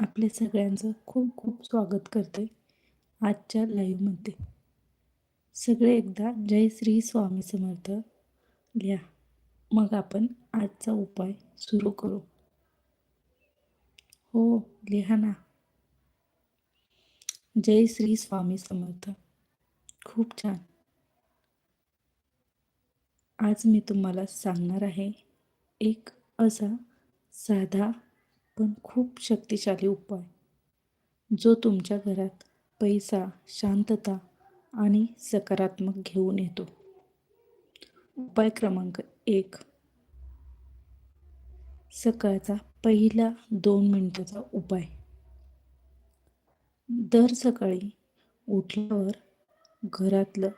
आपले सगळ्यांचं खूप खूप स्वागत करते आजच्या लाईव्हमध्ये सगळे एकदा जय श्री स्वामी समर्थ लिहा. मग आपण आजचा उपाय सुरू करू. हो लिहा ना. जय श्री स्वामी समर्थ. खूप छान. आज मी तुम्हाला सांगणार आहे एक असा साधा पण खूप शक्तिशाली उपाय. जो तुमच्या घरात पैसा शांतता आणि सकारात्मक घेऊन येतो. उपाय क्रमांक एक. सकाळचा पहिला दोन मिनटाचा उपाय. दर सकाळी उठल्यावर घरातलं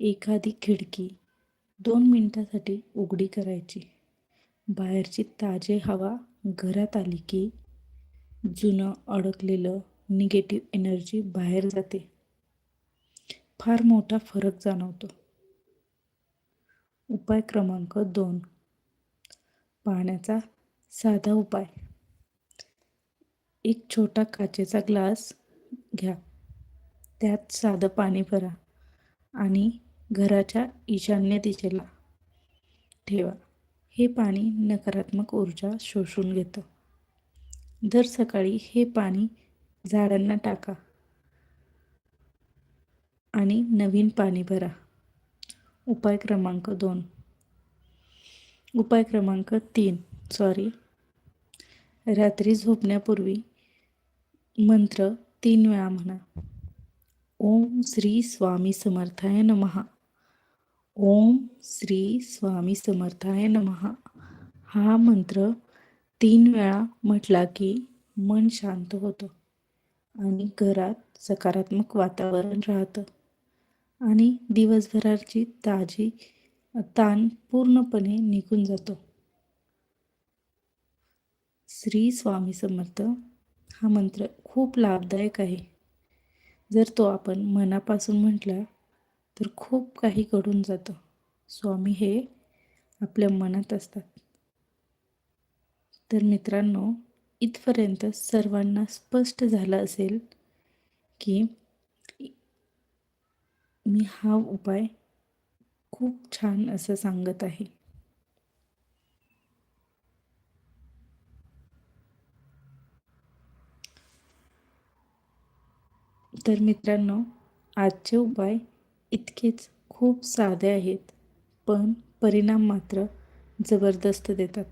एखादी खिडकी दोन मिनिटासाठी उघडी करायची. बाहेरची ताजे हवा घरात आली की जुनं अडकलेलं निगेटिव्ह एनर्जी बाहेर जाते. फार मोठा फरक जाणवतो. उपाय क्रमांक दोन. पाण्याचा साधा उपाय. एक छोटा काचेचा ग्लास घ्या. त्यात साधं पाणी भरा आणि घराच्या ईशान्य दिशेला ठेवा. हे पाणी नकारात्मक ऊर्जा शोषून घेतं. दर सकाळी हे पाणी झाडांना टाका आणि नवीन पाणी भरा. उपाय क्रमांक दोन. उपाय क्रमांक तीन. सॉरी रात्री झोपण्यापूर्वी मंत्र तीन वेळा म्हणा. ओम श्री स्वामी समर्थाय नमहा ओम श्री स्वामी समर्थाय नमहा हा मंत्र तीन वेळा म्हटला की मन शांत होतं आणि घरात सकारात्मक वातावरण राहतं. आणि दिवसभराची ताजी ताण पूर्णपणे निघून जातो. श्री स्वामी समर्थ हा मंत्र खूप लाभदायक आहे. जर तो आपण मनापासून म्हटला तर खूप काही घडून जातं. स्वामी हे आपल्या मनात असतात. तर मित्रांनो इथपर्यंत सर्वांना स्पष्ट झालं असेल की मी हा उपाय खूप छान असं सांगत आहे. तर मित्रांनो आजचे उपाय इतकेच खूप साधे आहेत पण परिणाम मात्र जबरदस्त देतात.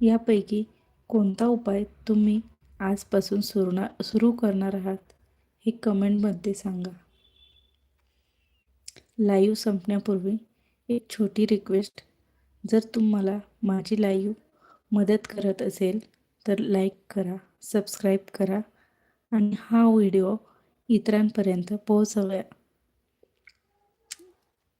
यापैकी कोणता उपाय तुम्ही आजपासून सुरणा सुरू करणार आहात हे कमेंटमध्ये सांगा. लाईव्ह संपण्यापूर्वी एक छोटी रिक्वेस्ट. जर तुम्हाला माझी लाईव्ह मदत करत असेल तर लाईक करा सबस्क्राईब करा आणि हा व्हिडिओ इतरांपर्यंत पोहोचव्या.